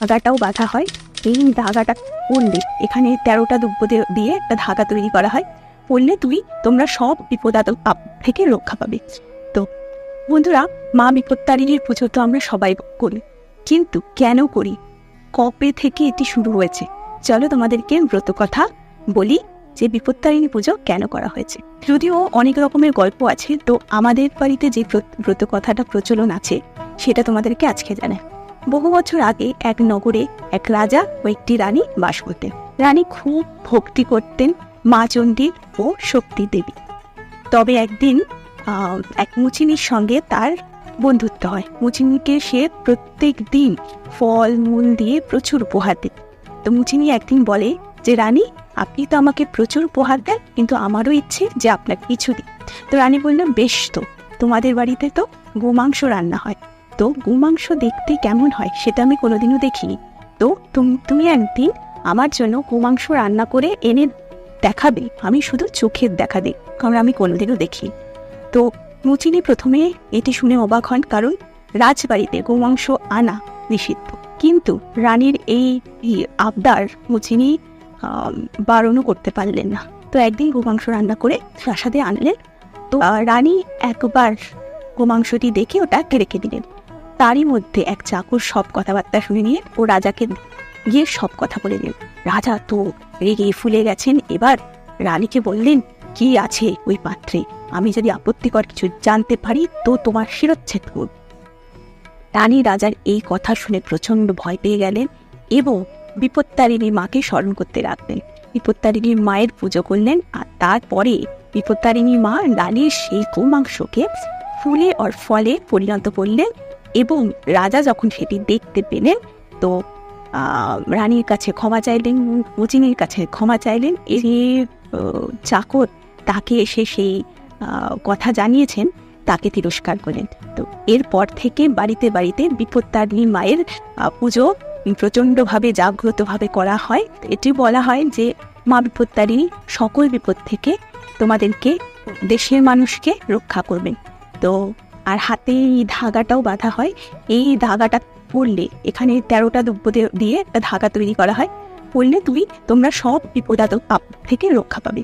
ধাগাটাও বাঁধা হয়। এই ধাগাটা পড়লে এখানে তেরোটা দুব্য দিয়ে- একটা ধাগা তৈরি করা হয়। পড়লে তুই, তোমরা সব বিপদ আপ থেকে রক্ষা পাবে। তো, বন্ধুরা, মা বিপত্তারিণীর পুজো তো আমরা সবাই করি। কিন্তু কেন করি? কবে থেকে এটি শুরু হয়েছে? চলো তোমাদেরকে ব্রত কথা বলি যে বিপত্তারিণী পুজো কেন করা হয়েছে। যদিও অনেক রকমের গল্প আছে, তো আমাদের বাড়িতে যে ব্রত- কথাটা প্রচলন আছে, সেটা তোমাদেরকে আজকে জানাই। বহু বছর আগে এক নগরে এক রাজা ও একটি রানী বাস করতেন। রানী খুব ভক্তি করতেন মা চণ্ডীর ও শক্তি দেবী তবে একদিন এক মুচিনির সঙ্গে তার বন্ধুত্ব হয়। মুচিনিকে সে প্রত্যেক দিন ফল, মূল দিয়ে প্রচুর উপহার দেন তো মুচিনি একদিন বলে যে, রানী, আপনি তো আমাকে প্রচুর উপহার দেন, কিন্তু আমারও ইচ্ছে যে আপনাকে কিছু দিই। তো রানী বলল বেশ তো, তোমাদের বাড়িতে তো গোমাংস রান্না হয়। তো গোমাংস দেখতে কেমন হয় সেটা আমি কোনোদিনও দেখিনি। তো তুম- একদিন আমার জন্য গোমাংস রান্না করে এনে দেখাবে। আমি শুধু চোখের দেখা দিই কারণ আমি কোনোদিনও দেখি তো মুচিনি প্রথমে এটি শুনে অবাক হন, কারণ রাজবাড়িতে গোমাংস আনা নিষিদ্ধ। কিন্তু রানীর এই এই আবদার মুচিনি বারণও করতে পারলেন না। তো একদিন গোমাংস রান্না করে প্রাসাদে আনলেন। তো রানী একবার গোমাংসটি দেখে ওটা রেখে দিলেন। তারই মধ্যে এক চাকর সব কথাবার্তা শুনে নিয়ে ও রাজাকে গিয়ে সব কথা বলে দিলেন রাজা, তো রেগে ফুলে গেছেন এবার? রানীকে বললেন, কি আছে ওই পাত্রে? আমি যদি আপত্তিকর কিছু জানতে পারি, তো তোমার শিরচ্ছেদ করব। রানী রাজার এই কথা শুনে প্রচণ্ড ভয় পেয়ে গেলেন এবং বিপত্তারিণী মাকে স্মরণ করতে রাখলেন বিপত্তারিণীর মায়ের পুজো করলেন আর তারপরে বিপত্তারিণী মা রানীর সেই গোমাংসকে ফুলে আর ফলে পরিণত করলেন এবং রাজা যখন সেটি দেখতে পেলেন, তো রানীর কাছে ক্ষমা চাইলেন মুচিনির কাছে ক্ষমা চাইলেন যে চাকর তাকে এসে সেই কথা জানিয়েছেন, তাকে তিরস্কার করলেন। তো এরপর থেকে বাড়িতে বাড়িতে বিপত্তারিণী মায়ের পুজো প্রচণ্ডভাবে, জাগ্রতভাবে করা হয়। এটি বলা হয় যে, মা বিপত্তারিণী সকল বিপদ থেকে তোমাদেরকে, দেশের মানুষকে রক্ষা করবেন। তো আর হাতে এই ধাগাটাও বাঁধা হয়। এই ধাগাটা পড়লে এখানে তেরোটা দুব্য দিয়ে- একটা ধাগা তৈরি করা হয়। পড়লে তুমি, তোমরা সব বিপদাত আপ থেকে রক্ষা পাবে।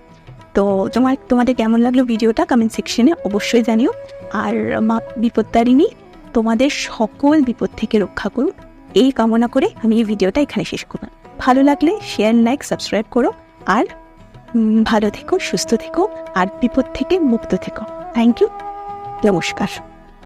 তো তোমার, তোমাদের কেমন লাগল ভিডিওটা কমেন্ট সেকশনে অবশ্যই জানিও। আর মা বিপত্তারিণী, তোমাদের সকল বিপদ থেকে রক্ষা করুন। এই কামনা করে আমি এই ভিডিওটা এখানে শেষ করলাম। ভালো লাগলে শেয়ার লাইক সাবস্ক্রাইব করো। আর ভালো থেকো, সুস্থ থেকো। আর বিপদ থেকে মুক্ত থেকো। থ্যাংক ইউ নমস্কার।